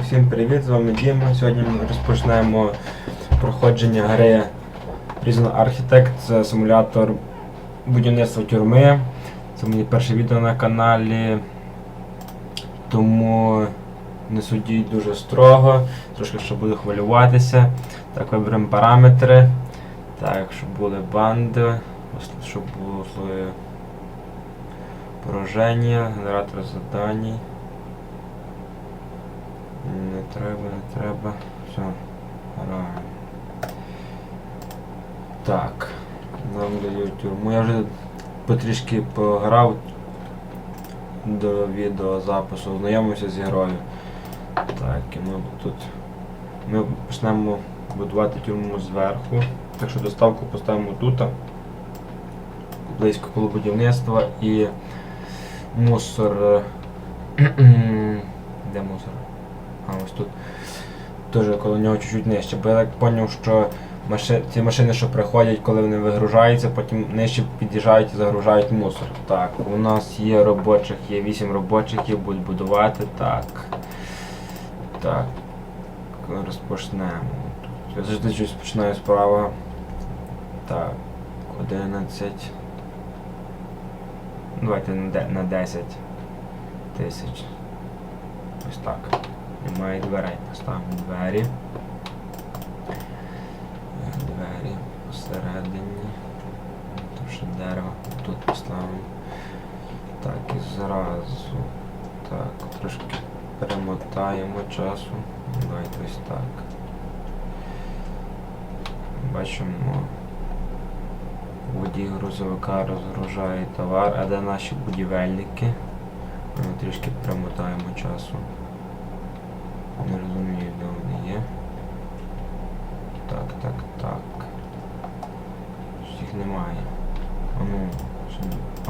Усім привіт, з вами Діма. Сьогодні ми розпочнемо проходження гри Prison Architect. Це симулятор будівництва тюрми. Це моє перше відео на каналі. Тому не судіть дуже строго, трошки ще буду хвилюватися. Так, виберемо параметри. Так, щоб були банди, щоб були пораження, генератор задань. Не треба, не треба. Все, граємо. Так. Нам дають тюрму. Я вже потрішки пограв до відеозапису, ознайомився з грою. Так, і ми тут. Ми почнемо будувати тюрму зверху. Так що доставку поставимо тут. Близько коло будівництва і мусор. Де мусор? А ось тут теж коло нього чуть-чуть нижче. Бо я так зрозумів, що маши... ці машини, що приходять, коли вони вигружаються, потім нижче під'їжджають і загружають мусор. Так, у нас є робочих, є 8 робочих, які будуть будувати. Так. Так. Розпочнемо. Я завжди щось починаю справа. Так. 11. Давайте на на 10 тисяч. Ось так. Немає дверей. Поставимо двері. Двері посередині. Тут ще дерево. Тут поставимо. Так, і зразу. Так, трошки перемотаємо часу. Давайте ось так. Бачимо. Водій грузовика розгружає товар, а де наші будівельники? Ми трішки перемотаємо часу. Не розумію, де вони є. Так, так, так. Їх немає. А ну,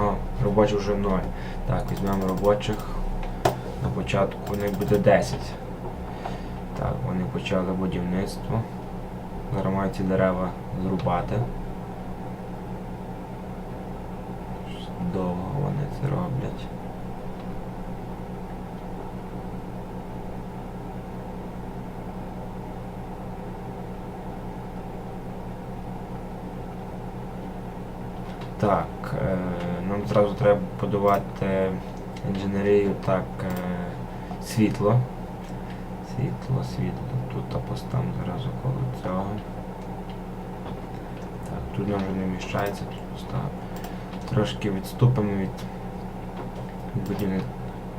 а, робочих вже 0. Так, візьмемо робочих. На початку у них буде 10. Так, вони почали будівництво. Зараз мають ці дерева зрубати. Довго вони це роблять. Так, е, нам зразу треба подавати інженерію так е, світло. Світло, світло. Тут поставимо зразу коло цього. Так, тут нам вже не вміщається, тут поставимо. Трошки відступимо від, будівлі,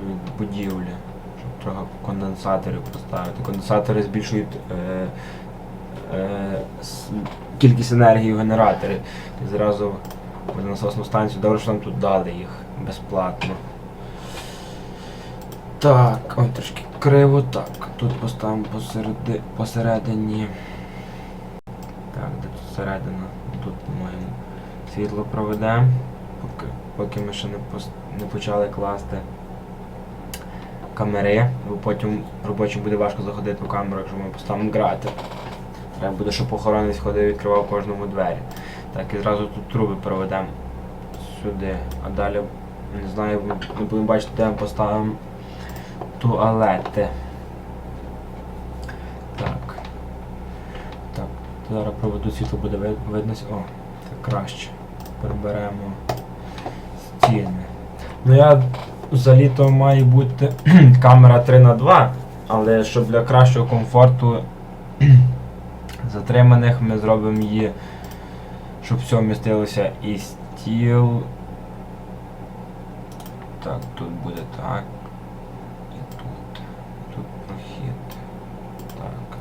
від будівлі, щоб трохи конденсаторів поставити. Конденсатори збільшують е, е, кількість енергії в генераторі. І зразу насосну станцію. Добре, що нам тут дали їх безплатно. Так, ой, трошки криво. Так, тут поставимо посереди, посередині. Так, де тут середина? Тут маємо світло проведемо, поки, поки ми ще не, пос, не почали класти камери, бо потім робочим буде важко заходити в камеру, якщо ми поставимо грати. Треба буде, щоб охоронець ходив і відкривав кожному двері. Так, і зразу тут труби проведемо сюди. А далі, не знаю, ми будемо бачити, де ми поставимо туалети. Так. Так, зараз проведу світло буде ви- видно. О, так краще. Приберемо стіни. Ну я взагалі то має бути камера 3 на 2 але щоб для кращого комфорту затриманих ми зробимо її, щоб все вмістилося і стіл. Так, тут буде так. І тут. Тут прохід. Так.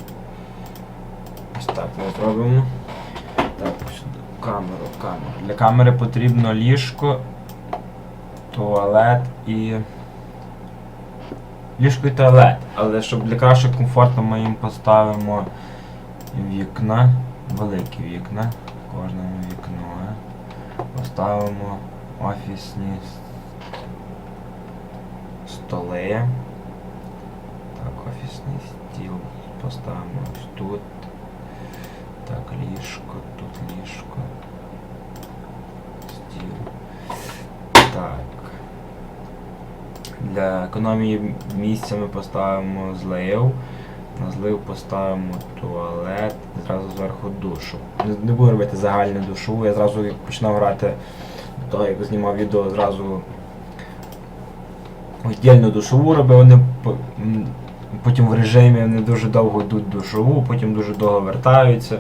Ось так ми зробимо. Так. Камеру, камеру. Для камери потрібно ліжко, туалет і. Ліжко і туалет. Але щоб для кращого комфорту ми їм поставимо вікна, великі вікна, кожному вікно. Поставимо офісні столи. Так, офісний стіл поставимо ось тут. Так, ліжко, тут ліжко. Стіл. Так. Для економії місця ми поставимо злив. На злив поставимо туалет, зразу зверху душу. Не, буду робити загальну душу, я зразу починав грати до того, як знімав відео, зразу віддільну душову робив, вони потім в режимі вони дуже довго йдуть душову, потім дуже довго вертаються.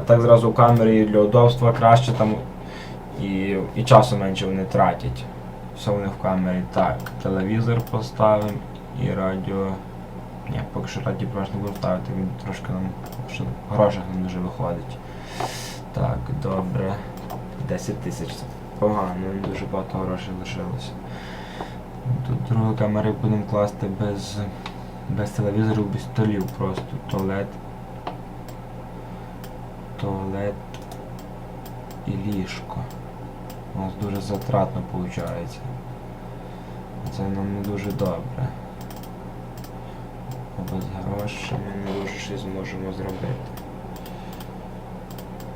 А так зразу в камері для удобства краще там і, і часу менше вони тратять. Все вони в камері. Так, телевізор поставимо і радіо. Ні, поки що радіо просто не буду ставити, він трошки нам що грошей нам дуже виходить. Так, добре. 10 тисяч. Це погано, дуже багато грошей лишилося. Тут другу камери будемо класти без, без телевізору, без столів просто. Туалет. Туалет і ліжко. У нас дуже затратно виходить. Це нам не дуже добре. А без грошей ми не дуже щось зможемо зробити.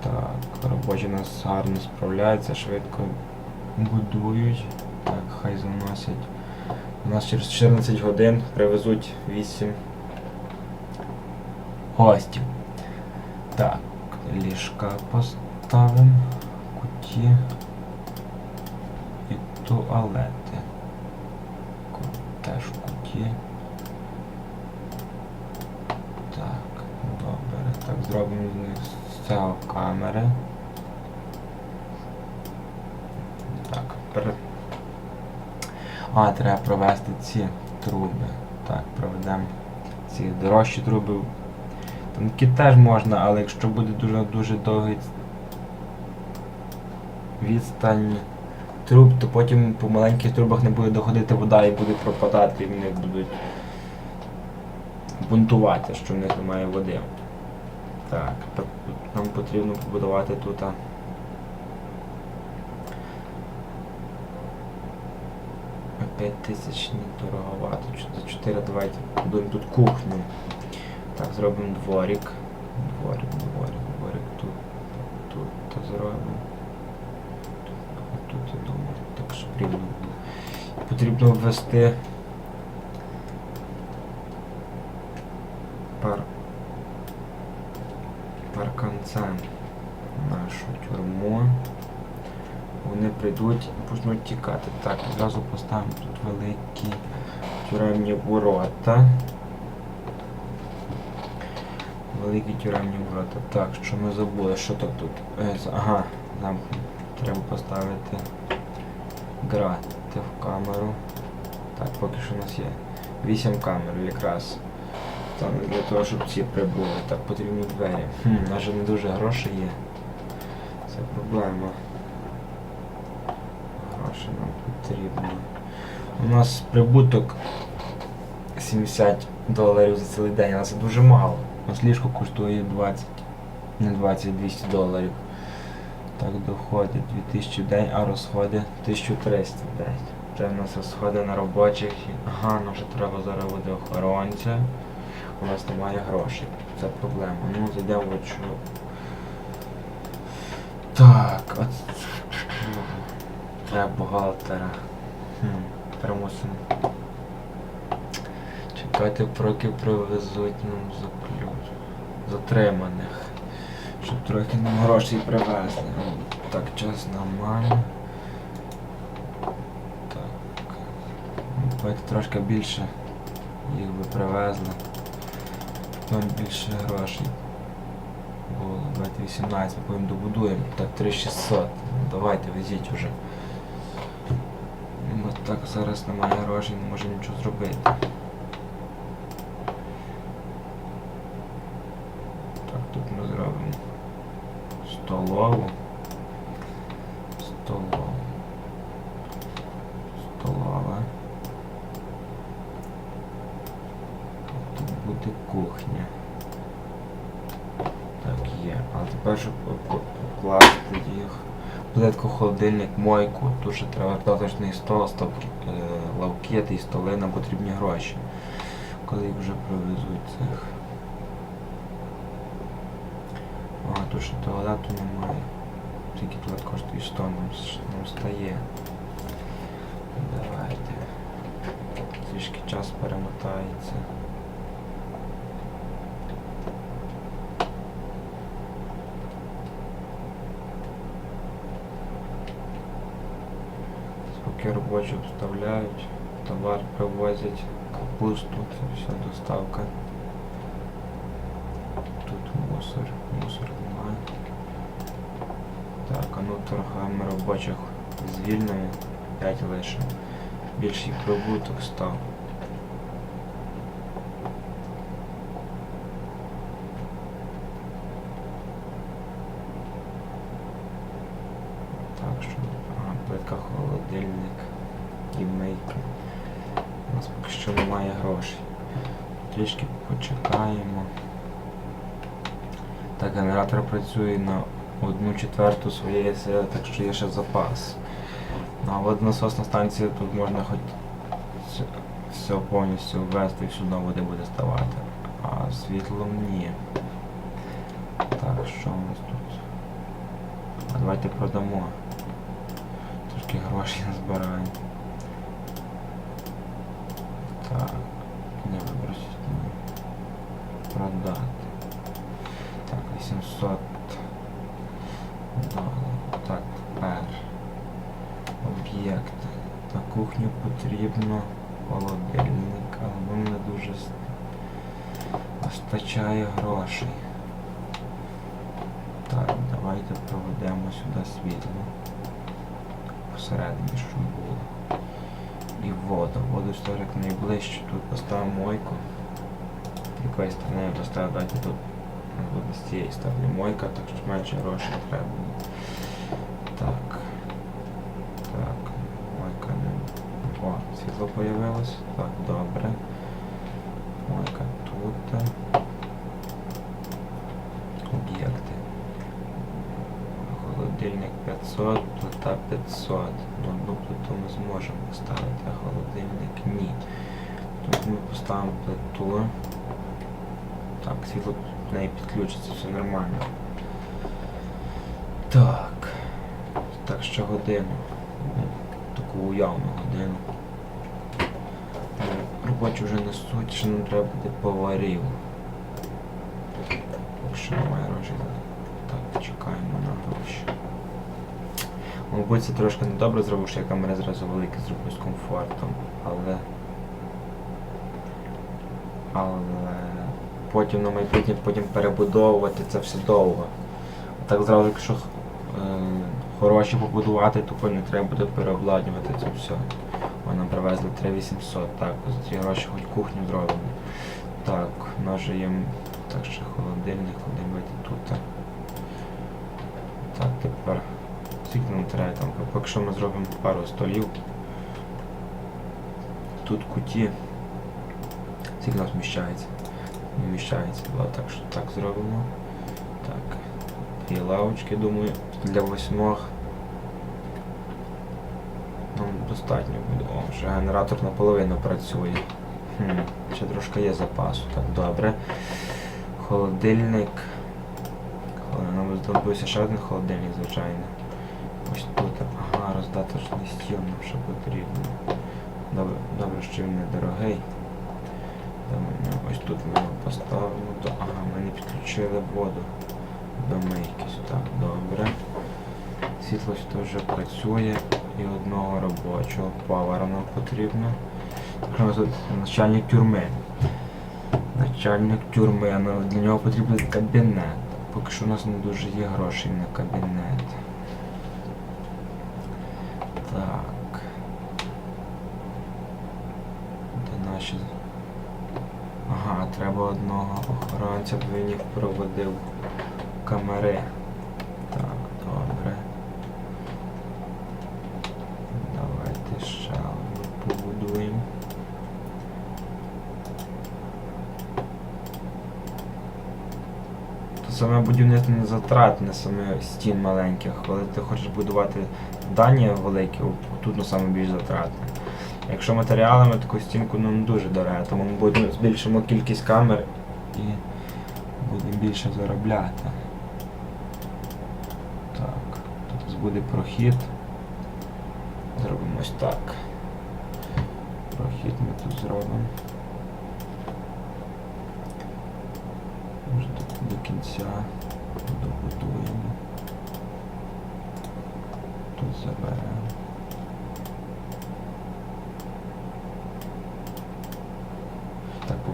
Так, робочі у нас гарно справляються, швидко будують. Так, хай заносять. У нас через 14 годин привезуть 8 гостів. Так, ліжка поставимо, куті і туалети. Теж куті. Так, добре. Так, зробимо з з камери. Так, перед а, треба провести ці труби. Так, проведемо ці дорожчі труби. Тонкі теж можна, але якщо буде дуже дуже довгий відстань труб, то потім по маленьких трубах не буде доходити вода і буде пропадати, і вони будуть бунтувати, що в них немає води. Так, нам потрібно побудувати тут. 5 тисяч недороговато. Чо- За 4 давайте будуємо тут кухню. Так, зробимо дворик. Дворик, дворик, дворик тут. Тут то зробимо. Тут, тут я думаю, так що потрібно було. Потрібно ввести пар парканцем нашу тюрму. Вони прийдуть і почнуть тікати. Так, одразу поставимо тут великі тюремні ворота. Великі тюремні ворота. Так, що ми забули, що то тут? Е, ага, нам треба поставити грати в камеру. Так, поки що у нас є 8 камер якраз. Там для того, щоб ці прибули. Так, потрібні двері. Хм, же не дуже грошей є. Це проблема. Гроші нам потрібно. У нас прибуток 70 доларів за цілий день, але це дуже мало. У нас ліжко коштує 20, не 20, 200 доларів. Так доходить 2000 в день, а розходи 1300 в день. Це в нас розходи на робочих. Ага, нам вже треба зараз буде охоронця. У нас немає грошей. Це проблема. Ну, зайдемо в очу. Так, от. Треба бухгалтера. Хм, примусимо. Чекати, поки привезуть нам заключ. Затриманих. Щоб трохи нам грошей привезли. Так, час нормально. Так. Давайте трошки більше їх би привезли. Потім більше грошей. Було. Давайте 18, ми потім добудуємо. Так, 3600. Ну, давайте, везіть уже. Так зараз немає грошей, не можемо нічого зробити. Так, тут ми зробимо столову. Столову. Столова. Тут буде кухня. Так, є. А тепер, щоб по- по- покласти їх. Плитку, холодильник, мойку, ще треба кладочний стол, е, лавкети і столи, нам потрібні гроші. Коли їх вже привезуть цих. А, тут ще туалету немає. Тільки туалет коштує 100, нам, нам стає. Давайте. трішки час перемотається. Поки робочі обставляють, товар привозять, капусту, це вся доставка. Тут мусор, мусор немає. Так, а ну торгами робочих звільнено, 5 лише. Більший прибуток став. І. У нас поки що немає грошей. Трішки почекаємо. Так, генератор працює на одну четверту своєї сили, так що є ще запас. А водонасосна станція тут можна хоч все, повністю ввести і всюди води буде ставати. А світлом ні. Так, що у нас тут? А давайте продамо. Трошки грошей назбираємо. Так, не ні. Продати. Так, 800 доларів. Так, тепер. Об'єкт. На кухню потрібно холодильник, але не дуже вистачає грошей. Так, давайте проведемо сюди світло. Посередині, щоб було. І воду. Воду як найближче. Тут поставимо мойку. Якоїсь якої сторони поставив, давайте тут буде з цієї сторони мойка, так що менше грошей треба. буде. Так. Так, мойка не. О, світло появилось. Так, добре. Мойка тут. Об'єкти. Холодильник 500, плита 500. Ну, одну плиту ми зможемо поставити, а холодильник ні. Тут ми поставимо плиту. Так, світло в неї підключиться, все нормально. Так. Так, ще годину. Ну, Таку уявну годину. Ну, Робочі вже несуть, ще нам треба буде поварів. Якщо немає грошей, так, чекаємо на гроші. Мабуть, це трошки недобре зробив, що я камери зразу великі зроблю з комфортом, але. Але потім на майбутнє потім перебудовувати це все довго. Так зразу, якщо е, хороші побудувати, то не треба буде переобладнювати це все. О, привезли 3800, так, за ці гроші хоч кухню зробимо. Так, у є так ще холодильник, холодильник тут. Так, тепер скільки нам треба там, поки що ми зробимо пару столів. Тут куті. Скільки нас вміщається? Не вміщається. Так що так зробимо. Так. І лавочки, думаю, для восьмох. Ну, достатньо буде. О, вже генератор наполовину працює. Хм, ще трошки є запасу, так добре. Холодильник. Нам знадобився ще один холодильник, звичайно. Ось тут. Ага, роздаточний стіл нам ще потрібно. Добре, добре, що він недорогий. Думаю, ось тут ми його поставимо. То, ага, ми не підключили воду до мийки. Так, добре. Світло теж працює і одного робочого павера нам потрібно. Так начальник тюрми. Начальник тюрми, для нього потрібен кабінет. Поки що у нас не дуже є грошей на кабінет. Так. Де наші. Ага, треба одного він їх проводив камери. Так, добре. Давайте ще одну побудуємо. То саме будівництво не затратне, саме стін маленьких. Коли ти хочеш будувати здання велике, тут ну, саме більш затратне. Якщо матеріалами, таку стінку ну, не дуже дорого, тому ми будемо збільшимо кількість камер і будемо більше заробляти. Так, тут буде прохід. Зробимо ось так. прохід ми тут зробимо. Може до, до кінця добудуємо. Тут заберемо.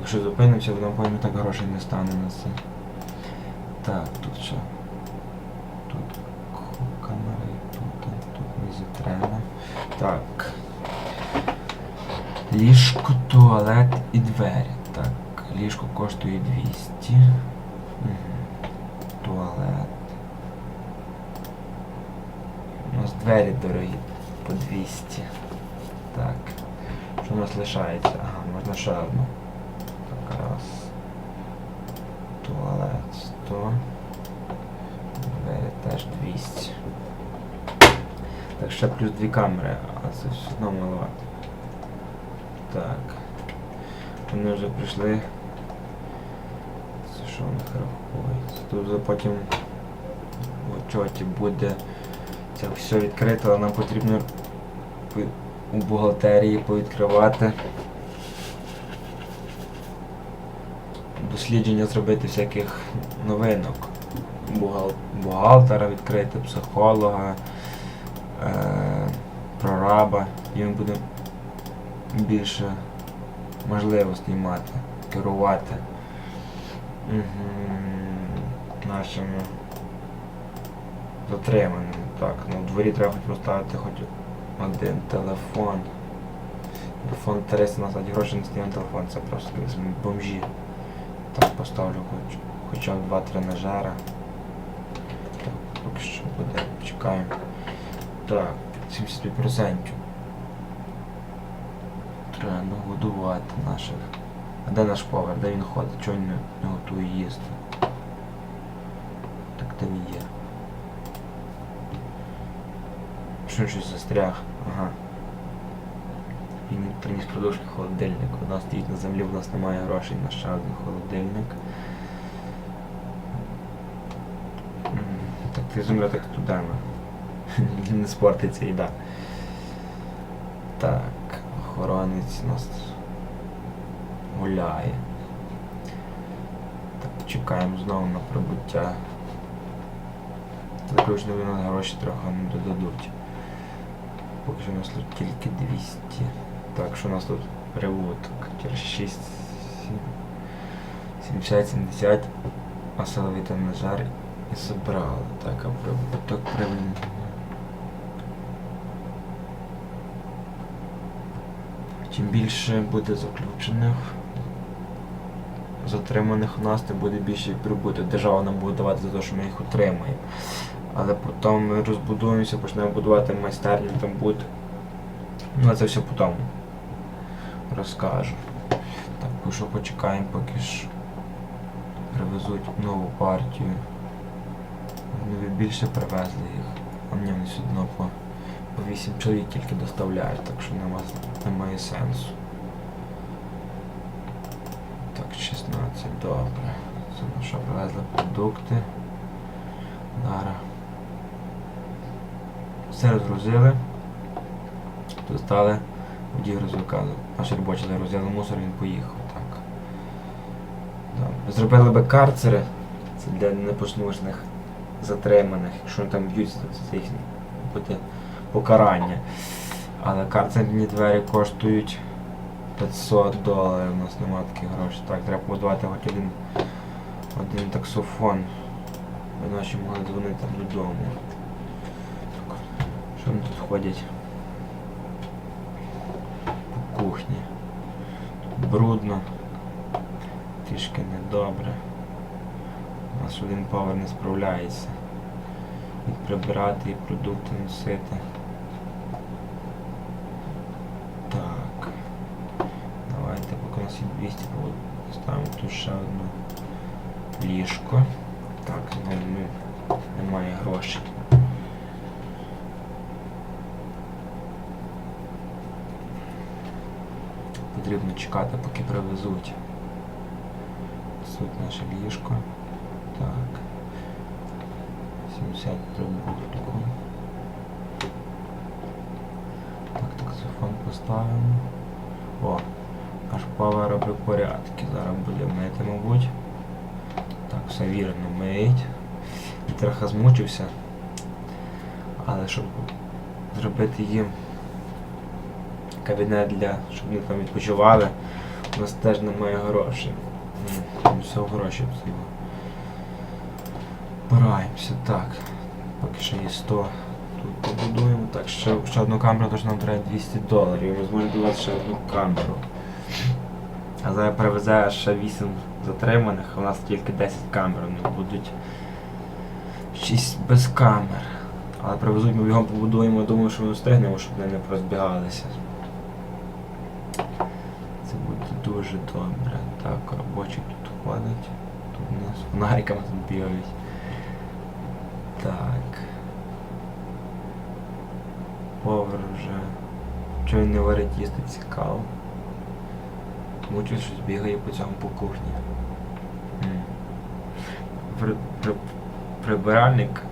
Так, поки що зупинимося, бо нам потім так грошей не стане на це. Так, тут що? Тут камери, тут, тут не зітремо. Так. Ліжко, туалет і двері. Так, ліжко коштує 200. Мгм. Туалет. У нас двері дорогі по 200. Так. Що у нас лишається? Ага, можна ще одну. Так, раз. Туалет 100. Двері теж 200. Так, ще плюс дві камери, а це все одно маловато. Так. Вони вже прийшли. Це що в них рахується? Тут вже потім в отчоті буде це все відкрито, але нам потрібно у бухгалтерії повідкривати. Дослідження зробити всяких новинок. Бухгал... Бухгалтера відкрити, психолога, е... прораба. І він буде більше можливостей мати, керувати угу. нашими затриманими. Так, ну в дворі треба хоч поставити хоч один телефон. Телефон 300 назад гроші не стає телефон, це просто бомжі. Так поставлю хоч, хоча б два тренажера. Так, поки що буде, чекаємо. Так, 75%. Треба нагодувати наших. А де наш повар? Де він ходить? Чого він не, готує їсти? Так де він є? Що він щось застряг? Ага. Він приніс продовжки холодильник. У нас стоїть на землі, у нас немає грошей на ще один холодильник. Так ти земля так студена. Не спортиться їда. Так, охоронець у нас гуляє. Так, чекаємо знову на прибуття. Заключно вони гроші трохи не додадуть. Поки що у нас тут тільки 200. Так, що у нас тут прибуток? Через 6, 70-70, а силовий тренажер і забрали. Так, а прибуток прибуток. Чим більше буде заключених, затриманих у нас, тим буде більше прибуток. Держава нам буде давати за те, що ми їх отримаємо. Але потім ми розбудуємося, почнемо будувати майстерню, там буде. Ну, це все потім розкажу. Так, поки що почекаємо, поки ж привезуть нову партію. Вони б більше привезли їх, а мені вони все одно по, по 8 чоловік тільки доставляють, так що нема, немає сенсу. Так, 16, добре. Це на що привезли продукти. Зараз. Все розгрузили. Достали водій розвика. Наші робочі загрузили мусор, він поїхав. Так. Да. Зробили би карцери. Це для непослушних затриманих. Якщо вони там б'ються, то це їхнє буде покарання. Але карцерні двері коштують 500 доларів. У нас немає таких грошей. Так, треба побудувати хоч один, один таксофон. Ви наші могли дзвонити додому. Що вони тут ходять? По кухні. Брудно. Трішки недобре. У нас один повар не справляється. І прибирати, і продукти носити. Так. Давайте, поки нас є 200, поставимо тут ще одну ліжко. Так, знову немає грошей. Потрібно чекати, поки привезуть. Тут наше ліжко. Так. 70 прибутку. Так, таксофон поставимо. О, наш пава робить порядки. Зараз буде мити, мабуть. Так, все вірно мить. Трохи змучився. Але щоб зробити їм кабінет для, щоб вони там відпочивали, у нас теж немає грошей. Там все гроші всього. Пораємося, так. Поки ще є 100. Тут побудуємо. Так, ще, ще одну камеру, тож нам треба 200 доларів. Ми зможемо будувати ще одну камеру. А зараз привезе ще 8 затриманих, у нас тільки 10 камер, у них будуть 6 без камер. Але привезуть, ми його побудуємо, думаю, що ми встигнемо, щоб вони не розбігалися. Це буде дуже добре. Так, робочі тут ходять. Тут у нас фонариками тут бігають. Так. Повар вже. Чого він не варить їсти цікаво. Мучить щось бігає по цьому по кухні. При, при, прибиральник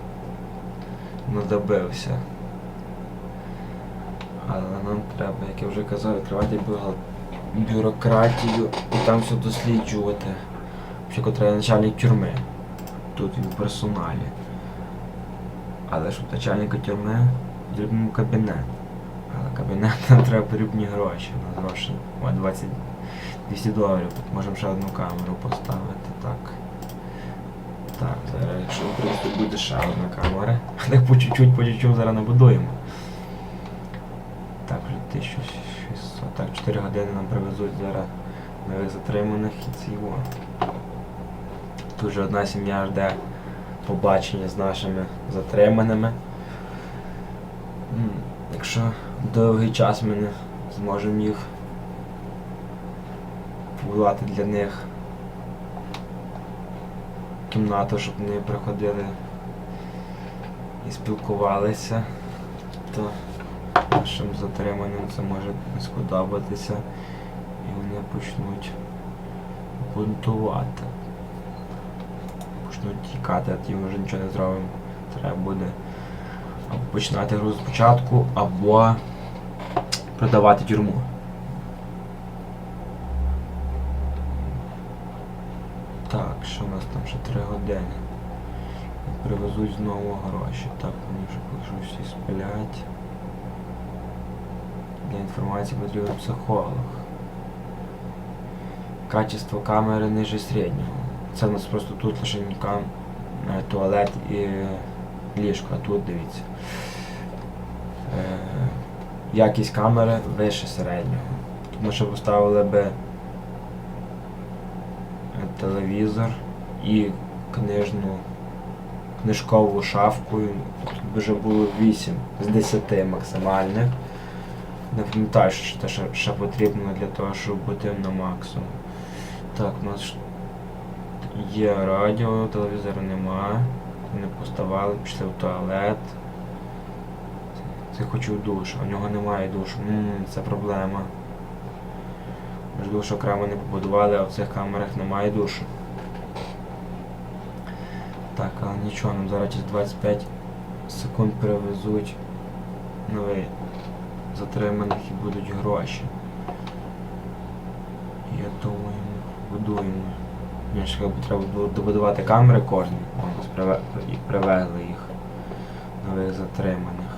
надобився. Але нам треба, як я вже казав, відкривати бюро- бюрократію і там все досліджувати. Ще треба начальник тюрми. Тут він в персоналі. Але щоб начальника тюрми потрібен кабінет. Але кабінет нам треба потрібні гроші. У нас гроші о, 20 200 доларів. Тут можемо ще одну камеру поставити. Так. Так, зараз, якщо в принципі буде ще одна камера. Так по чуть-чуть, по чуть-чуть зараз набудуємо. Так, вже 1600. Так, 4 години нам привезуть зараз нових затриманих і цього. Тут вже одна сім'я жде побачення з нашими затриманими. Якщо довгий час ми не зможемо їх побудувати для них кімнату, щоб вони приходили і спілкувалися, то нашим затриманим це може не сподобатися і вони почнуть бунтувати. Почнуть тікати, а ті ми вже нічого не зробимо. Треба буде або починати гру спочатку, або продавати тюрму. Так, що у нас там ще 3 години? Привезуть знову гроші. Так, вони вже що всі спилять. Для інформації потрібен психолог. Качество камери ниже середнього. Це у нас просто тут лише кам... е, туалет і ліжко, а тут дивіться. Е, якість камери вище середнього. Ми ще поставили би е, телевізор і книжну книжкову шафку. Тут вже було 8 з 10 максимальних. Не пам'ятаю, що те, що ще потрібно для того, щоб бути на максимум. Так, у нас є радіо, телевізора немає. Вони поставали, пішли в туалет. Це хочу в душ, а в нього немає душу. Ммм, це проблема. Ж душ окремо не побудували, а в цих камерах немає душу. Так, але нічого, нам зараз через 25 секунд перевезуть новий затриманих і будуть гроші. Я думаю, будуємо. Мені ж треба було добудувати камери кожні. І привезли їх. Нових затриманих.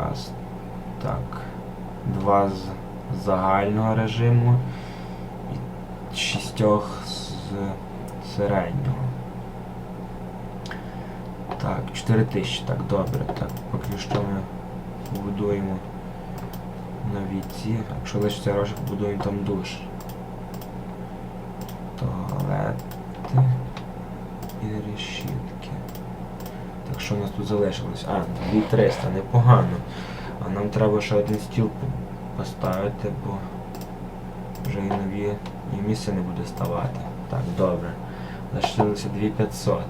Раз. Так. Два з загального режиму і шістьох з середнього. Так, 4 тисячі, так, добре. Так, поки що ми побудуємо нові ці. Якщо лишиться гроші, побудуємо там душ. Туалети і решітки. Так що у нас тут залишилось? А, 2300, непогано. А нам треба ще один стіл поставити, бо вже і нові і місце не буде ставати. Так, добре. Лишилося 2500.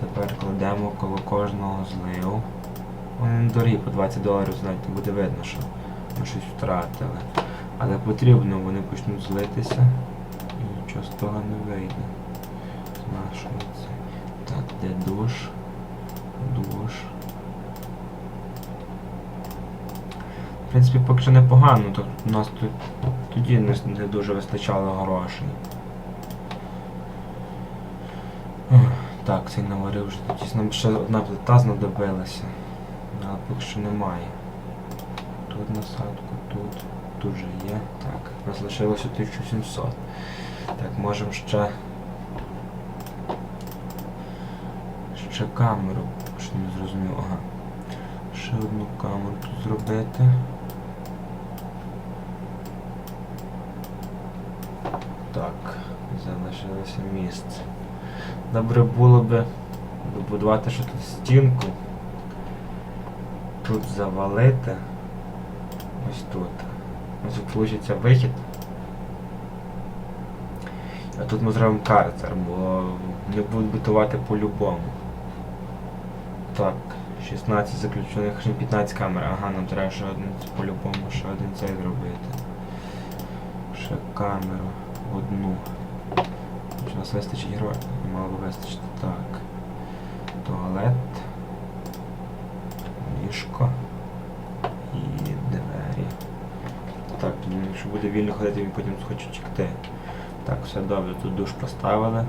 Тепер кладемо коло кожного зливу. Не дорогі, по 20 доларів не буде видно, що ми щось втратили. Але потрібно, вони почнуть злитися і нічого з того не вийде. З. Так, де душ? Душ. В принципі, поки що непогано, то у нас тут тоді не, дуже вистачало грошей. Так, цей наварив вже. Нам ще одна плита знадобилася. Поки що немає. Тут насадку, тут, тут же є. Так, у нас лишилося 1700. Так, можемо ще. Ще камеру. Що не зрозумів, ага. Ще одну камеру тут зробити. Так, залишилося місце. Добре було би добудувати ще тут стінку. Тут завалити. Ось тут. Ось тут вийде вихід. А тут ми зробимо карцер, бо не будуть бутувати по-любому. Так, 16 заключених, 15 камер. Ага, нам треба ще один по-любому, ще один цей зробити. Ще камеру. Одну. Чи нас вистачить грошей? Мало вистачити. Так. Туалет. Ліжко. І двері. Так, ну, якщо буде вільно ходити, він потім схоче тікти. Так, все добре, тут душ поставили.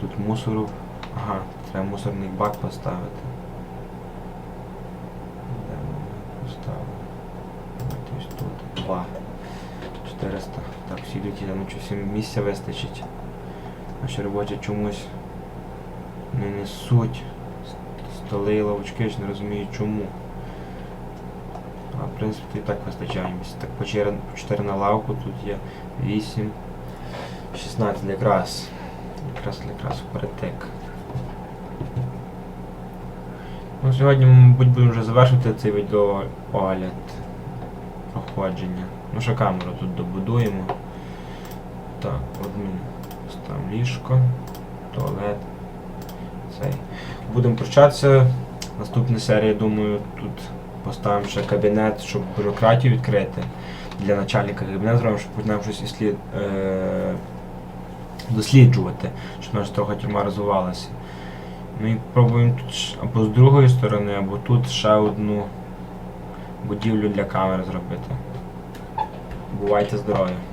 Тут мусору. Ага, треба мусорний бак поставити. Де ми поставили? Ось тут. Два. 400. Так, всі люди там що всім місця вистачить. Наші робочі чомусь не несуть. Столи і лавочки, ж не розумію чому. А в принципі і так вистачає місця. Так по 4, на лавку тут є 8, 16 якраз. Якраз якраз впритик. Ну, сьогодні, мабуть, будемо вже завершити цей відеоогляд проходження. Ну, ще камеру тут добудуємо. Так, одну ставимо ліжко, туалет. Цей. Будемо прощатися. Наступна серія, думаю, тут поставимо ще кабінет, щоб бюрократію відкрити. Для начальника кабінет зробимо, щоб почнемо щось іслід, е, досліджувати, щоб наша трохи тюрма розвивалася. Ну і пробуємо тут або з другої сторони, або тут ще одну будівлю для камер зробити. Бувайте здорові!